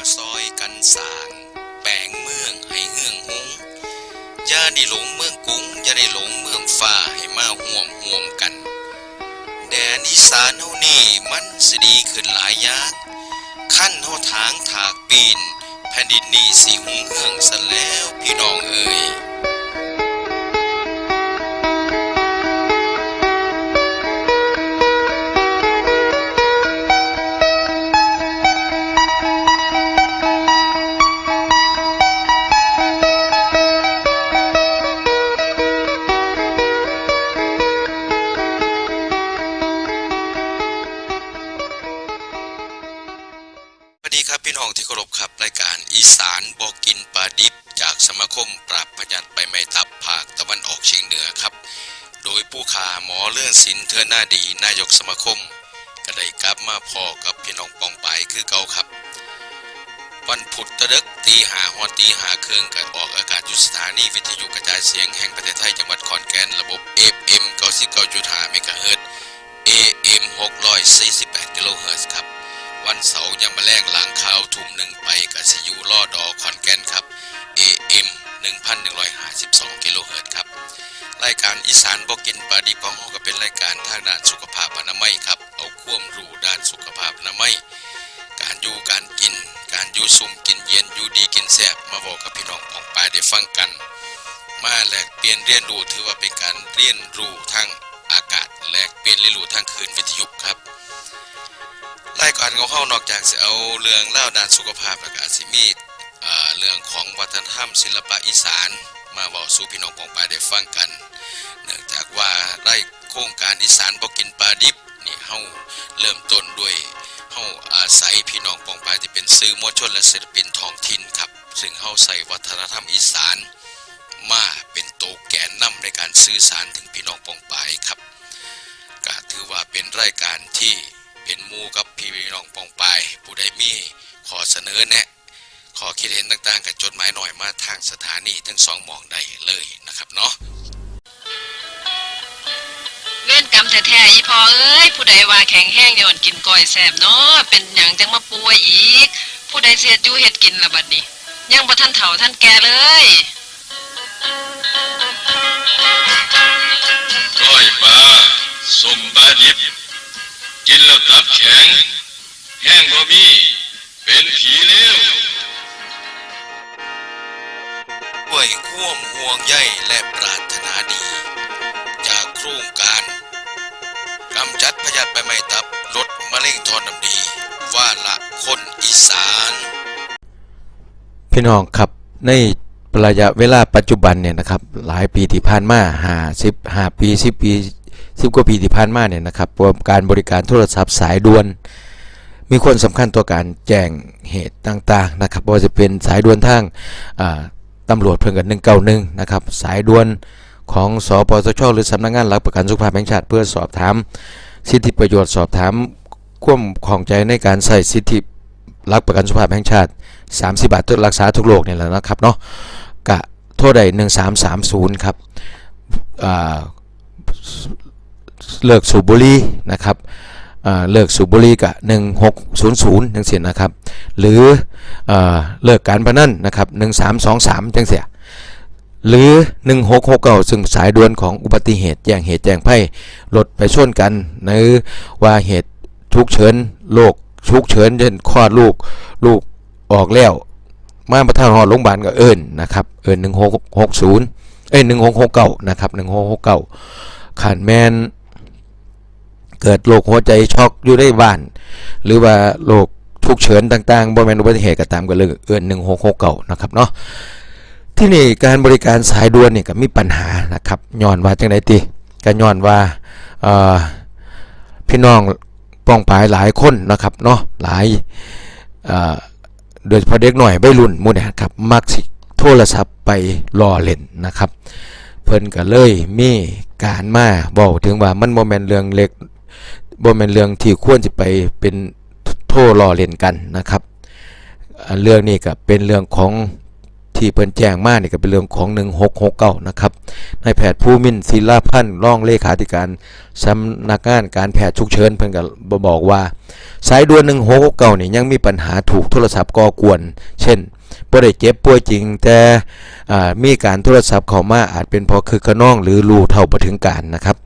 าซอยกันสางแปลงเมืองให้เฮืองหงอย่าได้หลงเมืองกุ้งอย่าได้หลงเมืองฟ้าให้มาห่วมห่วมกัน แดนอีสานเฮานี่มันสิดีขึ้นหลายยากขั้นเฮาทางถากปีน แผ่นดินนี่สิหุ่งเฮืองซะแล้วพี่น้องเอ่ย วันพุธตะดึกตีหาฮอดตีหาเครื่องกันออกอากาศยู่สถานีวิทยุกระจายเสียงแห่งประเทศไทยจังหวัดขอนแก่นระบบ FM 99.5เมกะเฮิรตซ์ AM 648กิโลเฮิรตซ์ครับ วันเสาร์ยามมาแรงล้างข่าวทุ่มหนึ่งไปกับซียูล่อดอคอนแก่นครับ AM 1152กิโลเฮิรตซ์ครับ รายการอีสานบอกกินปลาดิบของเราก็เป็นรายการทางด้านสุขภาพอนามัยครับ เอาความรู้ด้านสุขภาพอนามัย การอยู่การกิน การอยู่ซุ่มกินเย็นอยู่ดีกินแซ่บมาบอกกับพี่น้องของปลายได้ฟังกัน มาแลกเปลี่ยนเรียนรู้ถือว่าเป็นการเรียนรู้ทางอากาศแลกเปลี่ยนเรียนรู้ทางคืนวิทยุครับรายการของเขานอกจากจะเอาเรื่องเล่าด้านสุขภาพแล้วก็อาจสิมีอ่าเรื่องของวัฒนธรรมศิลปะอีสานมาบอกสู่พี่น้องปองปายได้ฟังกัน เนื่องจากว่าได้โครงการอีสานบอกกินปลาดิบนี่เฮาเริ่มต้นด้วยาอาศัยพี่น้องปองปายที่เป็นสื่อมวลชนและศิลปินท้องถิ่นครับซึ่งเฮาใส่วัฒนธรรมอีสานมาเป็นโตแกนนำในการสื่อสารถึงพี่น้องปองปายครับก็ถือว่าเป็นรายการที่เป็นมูกับพี่น้องปองปายผู้ใดมีขอเสนอแนะขอคิดเห็นต่างๆกับจดหมายหน่อยมาทางสถานีทั้งสองหมองได้เลยนะครับเนาะ นกรรมแท้ๆอีพอเอ้ยผู้ใดว่าแข็งแห้งย้อนกินก้อยแสบเนาะเป็นหยังจังมาป่วยอีก ผู้ใดเสียดอยู่เฮ็ดกินละบัดนี้ ยังบ่ทันเฒ่าท่านแก่เลยก้อยปลาสมปลาดิบ กินแล้วตับแข็ง แห้งบ่มี เป็นผีเลวด้วยความห่วงใยและปรารถนาดี จากโครงการ กำจัดพยาธิใบไม้ตับลดมะเร็งทอนน้ำดี ว่าละคนอีสาน พี่น้องครับในระยะเวลาปัจจุบันเนี่ยนะครับหลายปีที่ผ่านมาหาสิบห้าปีสิบปีสิบกว่าปีที่ผ่านมาเนี่ยนะครับการบริการโทรศัพท์สายด่วน มีความสำคัญต่อการแจ้งเหตุต่างๆนะครับว่าจะเป็นสายด่วนทางตำรวจเพิ่งกันหนึ่งเก้าหนึ่งนะครับสายด่วน ของสปสชหรือสำนักงานหลักประกันสุขภาพแห่งชาติเพื่อสอบถาม สิทธิประโยชน์สอบถามความของใจในการใส่สิทธิหลักประกันสุขภาพแห่งชาติ 30 บาทตรวรักษาทุกโรคเนี่ยแหละนะครับเนาะกะโทษใด1330 ครับอ่าเลิกสูบบุหรี่นะครับอ่าเลิกสูบบุหรี่กะ1600จังเสียนะครับ หรืออ่าเลิกการพนันนะครับ1323จังเสีย หรือ 1669ซึ่งสายด่วนของอุบัติเหตุแจ้งเหตุแจ้งภัยรถไปชนกันหรือว่าเหตุฉุกเฉินโรคฉุกเฉินเช่นคลอดลูกลูกออกแล้ว มาประทานหอโรงพยาบาลก็เอิญนะครับ เอิญหนึ่งหกหกศูนย์เอ้ยหนึ่งหกหกเก้านะครับหนึ่งหกหกเก้าขันแมนเกิดโรคหัวใจช็อกอยู่ในบ้าน หรือว่าโรคฉุกเฉินต่างๆบ่แม่นอุบัติเหตุก็ตามกันเลยเอิญหนึ่งหกหกเก้านะครับเนาะ ที่นี่การบริการสายด่วนนี่ก็มีปัญหานะครับย้อนว่าจังไดติก็ย้อนว่าพี่น้องป้องปายหลายคนนะครับเนาะหลายโดยเฉพาะเด็กหน่อยใบรุ่นหมูเนี่ยครับมักสิโทรศัพท์ไปรอเล่นนะครับ เพิ่นก็เลยมีการมาบอกถึงว่ามันโมเมนเรื่องเล็กโมเมนเรื่องที่ควรจะไปเป็นโทรรอเล่นกันนะครับ เรื่องนี้ก็เป็นเรื่องของ ที่เพิ่นแจ้งมาเนี่ก็เป็นเรื่องของ 1669 นะครับนายแพทย์ภูมินทร์ศิลาพันธ์รองเลขาธิการสำนักงานการแพทย์ฉุกเฉินเพิ่นก็บอกว่า สายด่วน 1669 นี่ยังมีปัญหาถูกโทรศัพท์ก่อกวน เช่นบ่ได้เจ็บป่วยจริง แต่มีการโทรศัพท์เข้ามาอาจเป็นเพราะคือขน้องหรือรูเท่าบ่ถึงการนะครับ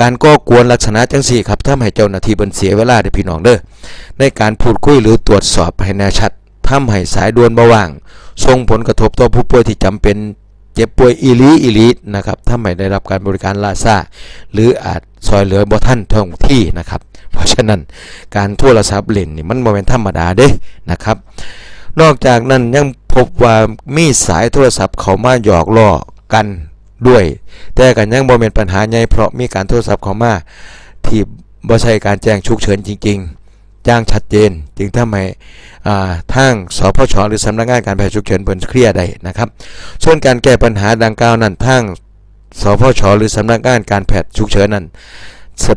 การก่อกวนลักษณะจังสี่ครับทำให้เจ้าหน้าที่เพิ่นเสียเวลาเด้พี่น้องเด้อในการพูดคุยหรือตรวจสอบให้แน่ชัด ทำให้สายด่วนบ่ว่างส่งผลกระทบต่อผู้ป่วยที่จำเป็นเจ็บป่วยอีลีอีลีนะครับทำให้ได้รับการบริการล่าช้าหรืออาจซอยเหลือบ่ทันท่องที่นะครับ เพราะฉะนั้นการโทรศัพท์เล่นนี่มันบ่แม่นธรรมดาเด้นะครับ นอกจากนั้นยังพบว่ามีสายโทรศัพท์เขามาหยอกล้อกันด้วย แต่กันยังบ่แม่นปัญหาใหญ่เพราะมีการโทรศัพท์เข้ามาที่บ่ใช่การแจ้งฉุกเฉินจริง ๆ แจ้งชัดเจน จึงทำให้ทางสพชหรือสำนักงานการแพทย์ฉุกเฉินเพิ่นเคลียร์ได้นะครับ ส่วนการแก้ปัญหาดังกล่าวนั้นทางสพชหรือสำนักงานการแพทย์ฉุกเฉินนั้น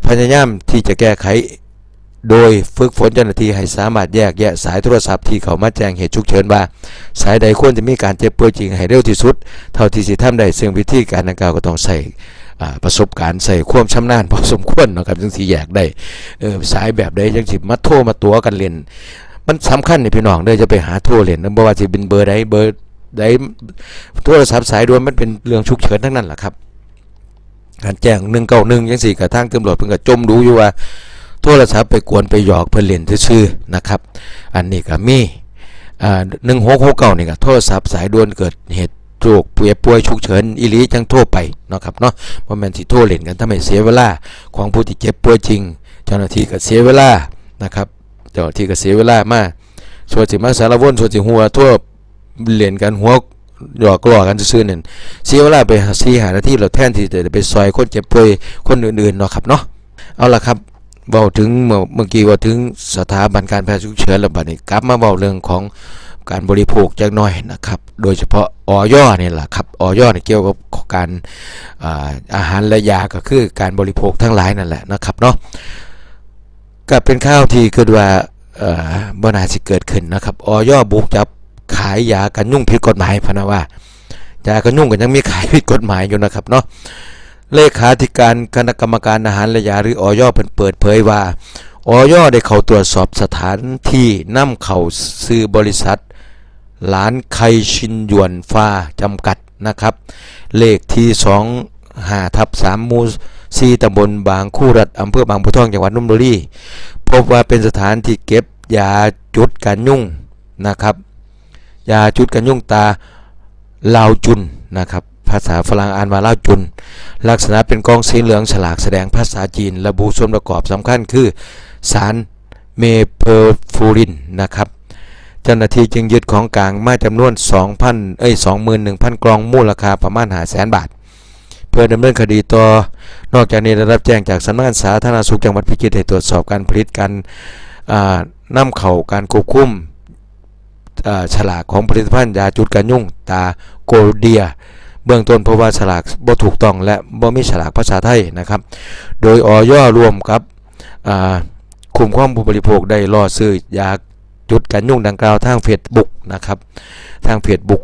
พยายามที่จะแก้ไขโดยฝึกฝนเจ้าหน้าที่ให้สามารถแยกแยะสายโทรศัพท์ที่เขามาแจ้งเหตุฉุกเฉินว่า สายใดควรจะมีการเจ็บป่วยจริงให้เร็วที่สุด เท่าที่สิทำได้ซึ่งวิธีการดังกล่าวก็ต้องใส่ ประสบการณ์ใส่ความชำนาญพอสมควรนะครับจึงสิแยกได้เออสายแบบใดจังสิมาโทรมาตัวกันเล่นมันสำคัญในพี่น้องเด้อจะไปหาโทรเล่นนบ่ว่าสิเป็นเบอร์ใดเบอร์ใดโทรศัพท์สายด่วนมันเป็นเรื่องฉุกเฉินทั้งนั้นแหละครับการแจ้ง191จังซี่กระทั่งตำรวจเพิ่นก็จมดูอยู่ว่าโทรศัพท์ไปกวนไปหยอกเพิ่นเล่นซื่อๆนะครับ อันนี้ก็มีอ่า1669นี่ก็โทรศัพท์สายด่วนเกิดเหตุ โรคป่วยป่วยฉุกเฉินอีหลีจังโทรไปเนาะครับเนาะบ่แมนสิโทรเล่นกันทำให้เสียเวลาของผู้ที่เจ็บป่วยจริง เจ้าหน้าที่ก็เสียเวลานะครับเจ้าหน้าที่ก็เสียเวลามาส่วนสิมาสารวนส่วนสิหัวทั่วเล่นกันหัวหยอกล้อกันซื่อๆนั่นเสียเวลาไป4 5นาทีแล้วแทนที่จะไปซอยคนเจ็บป่วยคนอื่นๆเนาะครับเนาะเอาล่ะครับเว้าถึงเมื่อกี้ว่าถึงสถาบันการแพทย์ฉุกเฉินแล้วบัดนี้กลับมาเว้าเรื่องของ การบริโภคจักหน่อยนะครับ โดยเฉพาะออยอนี่แหละครับออยอนี่เกี่ยวกับการอาหารและยาก็คือการบริโภคทั้งหลายนั่นแหละนะครับเนาะก็เป็นข้าวที่คิดว่าเอ่อบ่นาสิเกิดขึ้นนะครับออยอบุกจับขายยากันยุ่งผิดกฎหมายพนะว่ายากันยุ่งก็ยังมีขายผิดกฎหมายอยู่นะครับเนาะเลขาธิการคณะกรรมการอาหารและยาหรือออยเพิ่นเปิดเผยว่าออยได้เข้าตรวจสอบสถานที่นำเข้าซื้อบริษัท หลานไคชินหยวนฟ้าจำกัดนะครับ เลขที่2 5ทับ3หมู่4ตำบลบางคู่รัฐอำเภอบางบัวทองจังหวัดนนทบุรีพบว่าเป็นสถานที่เก็บยาจุดกันยุ่งนะครับ ยาจุดกันยุ่งตาลาวจุนนะครับภาษาฝรั่งอ่านว่าลาวจุน ลักษณะเป็นกองสีเหลืองฉลากแสดงภาษาจีน ระบุส่วนประกอบสำคัญคือ สารเมเพอร์ฟูรินนะครับ จ้าหน้าที่จึงยึดของกลางมาจำนวน 2,000 เอ้ย 21,000 กล่องมูลค่าประมาณ500,000บาท เพื่อดำเนินคดีต่อนอกจากนี้ได้รับแจ้งจากสำนักงานสาธารณสุขจังหวัดพิจิตรให้ตรวจสอบการผลิตการอ่านำเข้าการควบคุมฉลากของผลิตภัณฑ์ยาจุดกันยุ่งตาโกลเดีย เบื้องต้นเพราะว่าฉลากบ่ถูกต้องและบ่มีฉลากภาษาไทยนะครับ โดยออยร่วมกับคุมความผู้บริโภคได้ล่อซื้อยา จุดกันยุ่งดังกล่าวทางเฟซบุ๊กนะครับ ทางเฟซบุ๊ก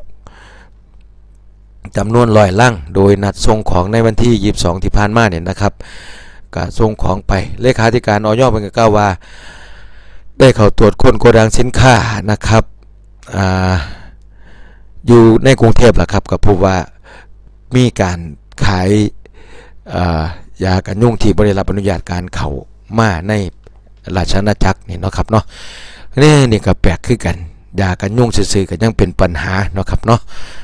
จำนวนลอยล่างโดยนัดส่งของในวันที่ 22 ที่ผ่านมาเนี่ยนะครับก็ส่งของไปเลขาธิการออยเป็นก็กล่าวว่า ได้เข้าตรวจค้นโกดังสินค้านะครับออยู่ในกรุงเทพแหละครับก็พบว่ามีการขายยากันยุ่งที่บริรับอนุญาตการเข้ามาในราชอาณาจักรนี่เนาะครับเนาะ นี่นี่ก็แปลกคือกันยากันยุ่งซื่อๆก็ยังเป็นปัญหาเนาะครับเนาะ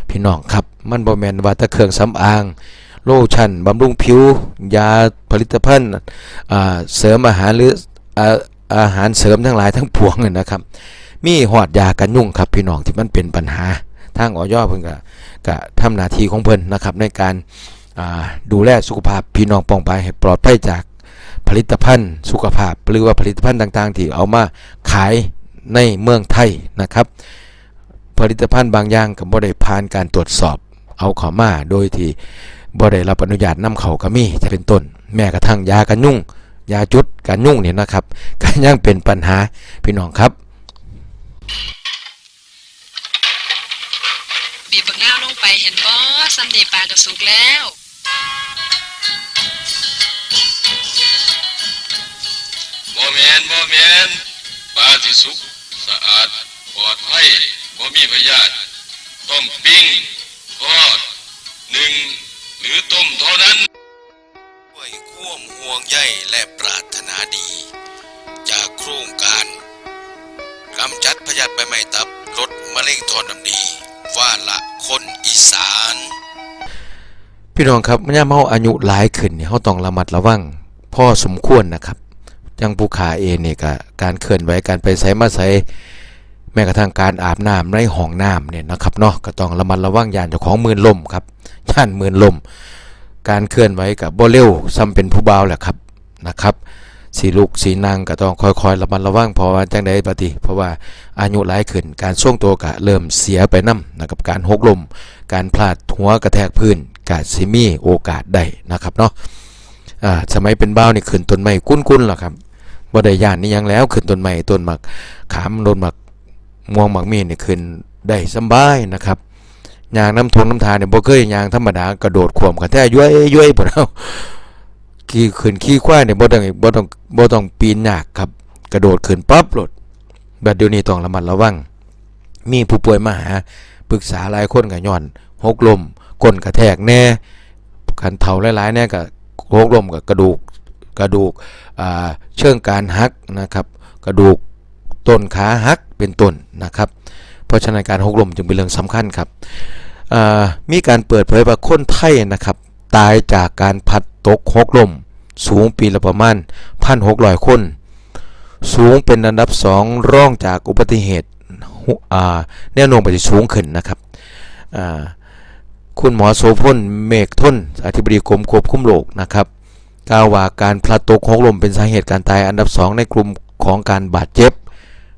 พี่น้องครับ มันบ่แมนว่าต่เครื่องสำอาง โลชั่นบำรุงผิว ยาผลิตภัณฑ์เสริมอาหารหรืออาหารเสริมทั้งหลายทั้งปวงนนะครับ มีหอดยากันยุ่งครับพี่น้องที่มันเป็นปัญหาทางออยเพิ่นก็ก็ทำหน้าที่ของเพิ่นนะครับในการาดูแลสุขภาพพี่น้องปองไปให้ปลอดภัยจากผลิตภัณฑ์สุขภาพหรือว่าผลิตภัณฑ์ต่างๆ ที่เอามาขาย ในเมืองไทยนะครับ ผลิตภัณฑ์บางอย่างก็บ่ได้ผ่านการตรวจสอบเอาเข้ามาโดยที่บ่ได้รับอนุญาตนำเข้าก็มีจะเป็นต้น แม้กระทั่งยากันยุงยาจุดกันยุงเนี่ยนะครับก็ยังเป็นปัญหาพี่น้องครับบีเบซ้ำนี่ปลากระสุกแล้วบ่แมนบ่แมนปลาที่สุก สะอาดปลอดภัยบ่มีพยาธิต้มปิ้งทอดหนึ่งหรือต้มเท่านั้นด้วยความห่วงใยและปรารถนาดี จากโครงการกำจัดพยาธิใบไม้ตับลดมะเร็งทอนน้ำดีว่าละคนอีสาน พี่น้องครับย่ามเฮาอายุหลายขึ้นเนี่ยเฮาต้องระมัดระวังพ่อสมควรนะครับอ ยังผู้ขาเองเนี่ยก็การเคลื่อนไหวการไปไสมาไสแม้กระทั่งการอาบน้ำในห้องน้ำเนี่ยนะครับเนาะก็ต้องระมัดระวังยานเจ้าของมือลมครับย่านมือลม การเคลื่อนไหวกับบ่เร็วซ้ำเป็นผู้เบาแหละครับนะครับสีลุกสีนางก็ต้องค่อยๆระมัดระวังเพราะว่าจังใดปฏิเพราะว่าอายุหลายขึ้นการทรงตัวก็เริ่มเสียไปนํนะครับการหกลม การพลาดหัวกระแทกพื้นกาดซิมีโอกาสได้นะครับเนาะอ่าสมัยเป็นเบ้านี่ขึ้นต้นไม้กุ้นๆหรอครับ บ่ได้ย่านนี่ยังแล้วขึ้นต้นไม้ต้นหมัก ขามโดนหมักม่วงหมักมีนี่ขึ้นได้สบายนะครับยางน้ำทงน้ำทาเนี่ยบ่เคยยางธรรมดากระโดดข่วมกระแทกย้วยย้วยพุ่เอาขี่ขึ้นขี่ควายเนี่ยบ่ต้องบ่ต้องบ่ต้องปีนหยากครับ กระโดดขึ้นปั๊บโลดบัดเดี๋ยวนี้ต้องระมัดระวังมีผู้ป่วยมาหาปรึกษาหลายคนก็ย้อนหกลมก้นกระแทกแน่คันเท่าหลายๆแน่ก็หกลมกับกระดูก กระดูกเชิงการหักนะครับ กระดูกต้นขาหักเป็นต้นนะครับ เพราะฉะนั้นการหกลมจึงเป็นเรื่องสำคัญครับมีการเปิดเผยว่าคนไทยนะครับ ตายจากการพัดตกหกลม สูงปีละประมาณพันหกร้อยคน สูงเป็นอันดับสองร่องจากอุบัติเหตุหุอ่าแนวโน้มไปที่สูงขึ้นนะครับคุณหมอโสพลเมฆทนอธิบดีกรมควบคุมโรคนะครับ กล่าวว่าการพลัดตกของลมเป็นสาเหตุการตายอันดับสองในกลุ่มของการบาดเจ็บ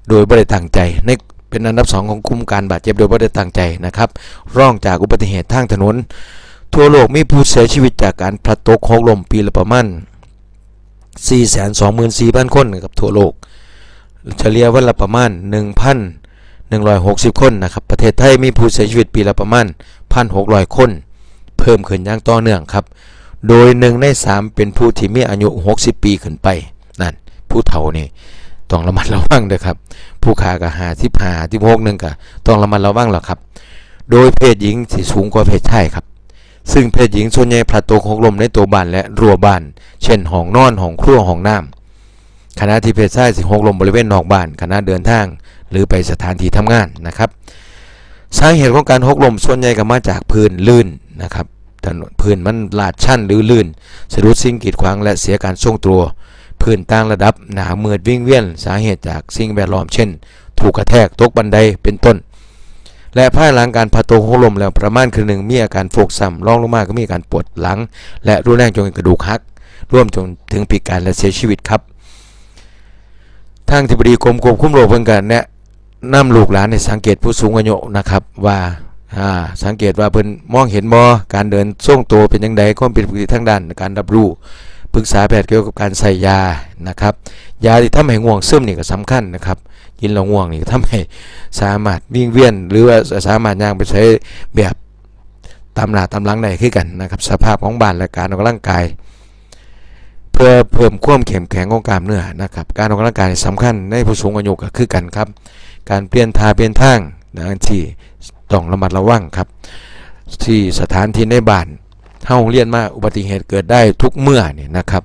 โดยไม่ได้ตั้งใจในเป็นอันดับสองของกลุ่มการบาดเจ็บโดยไม่ได้ตั้งใจนะครับร่องจากอุบัติเหตุทางถนน ทั่วโลกมีผู้เสียชีวิตจากการพลัดตกของลมปีละประมาณ424,000 คนนะครับทั่วโลก เฉลี่ยวันละประมาณ 1,160 คนนะครับประเทศไทยมีผู้เสียชีวิตปีละประมาณ 1,600 คน เพิ่มขึ้นอย่างต่อเนื่องครับ โดยหนึ่งใน3เป็นผู้ที่มีอายุ 60 ปีขึ้นไปนั่นผู้เฒ่านี่ต้องระมัดระวังเด้อครับ ผู้ขาก็55 56นึงก็ต้องระมัดระวังแล้วครับ โดยเพศหญิงสิสูงกว่าเพศชายครับ ซึ่งเพศหญิงส่วนใหญ่พลัดตกหกลมในตัวบ้านและรั้วบ้าน เช่นห้องนอนห้องครัวห้องน้ำขณะที่เพศชายสิหกลมบริเวณนอกบ้านขณะเดินทาง หรือไปสถานที่ทำงานนะครับ สาเหตุของการหกลมส่วนใหญ่ก็มาจากพื้นลื่นนะครับ ถนนพื้นมันลาดชันหรือลื่นสะดุดสิ่งกีดขวางและเสียการทรงตัวพื้นต่างระดับหนาเมืดวิ่งเวียนสาเหตุจากสิ่งแวดล้อมเช่น ถูกกระแทกตกบันไดเป็นต้น และภายหลังการพาตัวหกลมแล้วประมาณครึ่งหนึ่งมีอาการโฟกซ้ำรองลงมาก็มีอาการปวดหลัง และรุนแรงจนกระดูกหักร่วมจนถึงพิการและเสียชีวิตครับทางทิบดีกรมควบคุมโรคเพิ่นกันแนะนำลูกหลานในสังเกตผู้สูงอายุนะครับว่า อ่าสังเกตว่าเพิ่นมองเห็นบ่การเดินทรงตัวเป็นยังไงความเป็นปกติทางด้านการรับรู้ปรึกษาแพทย์เกี่ยวกับการใส่ยานะครับยาที่ทำให้ง่วงซึมนี่ก็สำคัญนะครับกินแล้วง่วงนี่ก็ทำให้สามารถวิ่งเวียน หรือว่าสามารถย่างไปใช้แบบตามหน้าตามหลังได้คือกันนะครับสภาพของบ้านและการออกกำลังกาย เพื่อเพิ่มความเข้มแข็งของกล้ามเนื้อนะครับการออกกำลังกายสำคัญในผู้สูงอายุก็คือกันครับ การเปลี่ยนท่าเปลี่ยนทางนะที่ ต้องระมัดระวังครับ ที่สถานที่ในบ้านเฮาเรียนมาอุบัติเหตุเกิดได้ทุกเมื่อเนี่ยนะครับ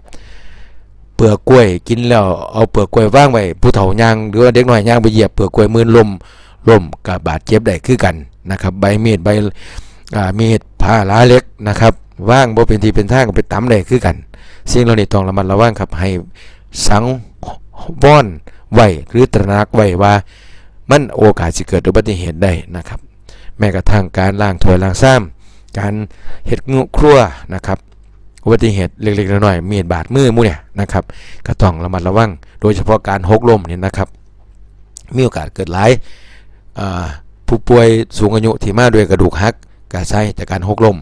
เปลือกกล้วยกินแล้วเอาเปลือกกล้วยว่างไว้ผู้เฒ่ายางหรือว่าเด็กน้อยยางไปเหยียบเปลือกกล้วยมือลมลมกับบาดเจ็บได้คือกันนะครับ ใบมีดใบอ่ามีดผ่าลาเล็กนะครับว่างบ่เป็นทีเป็นทางก็ไปตำได้คือกัน สิ่งเหล่านี้ต้องระมัดระวังครับให้สังวรไว้หรือตระหนักไว้ว่ามันโอกาสจะเกิดอุบัติเหตุได้นะครับ แม้กระทั่งการล้างถ้วยล้างซ้ำการเฮ็ดงูครัวนะครับอุบัติเหตุเล็กๆน้อยๆมีดบาดมือมู่เนี่ยนะครับก็ต้องระมัดระวัง โดยเฉพาะการหกล้มเนี่ยนะครับ มีโอกาสเกิดหลายผู้ป่วยสูงอายุที่มาด้วยกระดูกหักกระใช้จากการหกล้ม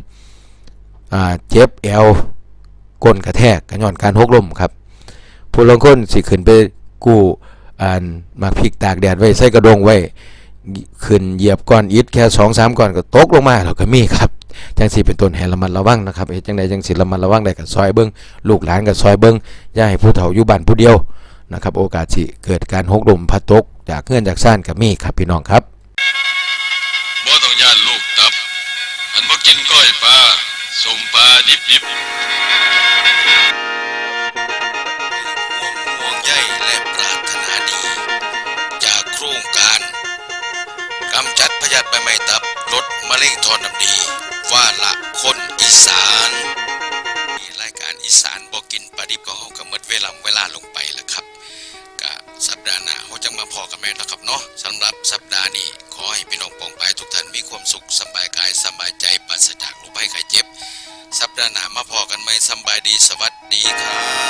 เจ็บแอวก้นกระแทกกันย้อนการหกลมครับผู้ลงคนสิขึ้นไปกู้อ่านมากพริกตากแดดไว้ใส่กระดงไว้ ขึ้นเหยียบก้อนอิฐแค่สองสามก้อนก็ตกลงมาแล้วก็มีครับจังสิเป็นต้นให้ระมัดระวังนะครับเฮ็ดจังใดจังสิระมัดระวังได้ก็ซอยเบิ่งลูกหลานก็ซอยเบิ่งอย่าให้ผู้เฒ่าอยู่บ้านผู้เดียวนะครับ โอกาสสิเกิดการหกลมพัดตกจากเงื่อนจากซ่านก็มีครับพี่น้องครับบ่ต้องย่านลูกตับอันบ่กินก้อยปลาสมปลาดิบดิ มะเร็งทอนน้ำดี ว่าละคนอีสานมีรายการอีสานบอกกินปลาดิบก็เฮาก็หมดเวลาเวลาลงไปแล้วครับกะสัปดาห์หน้าเฮาจะมาพอกันแม่นแล้วครับเนาะสำหรับสัปดาห์นี้ขอให้พี่น้องปองไปทุกท่านมีความสุขสบายกายสบายใจปราศจากโรคภัยไข้เจ็บ สัปดาห์หน้ามาพอกันไหมสบายดีสวัสดีครับ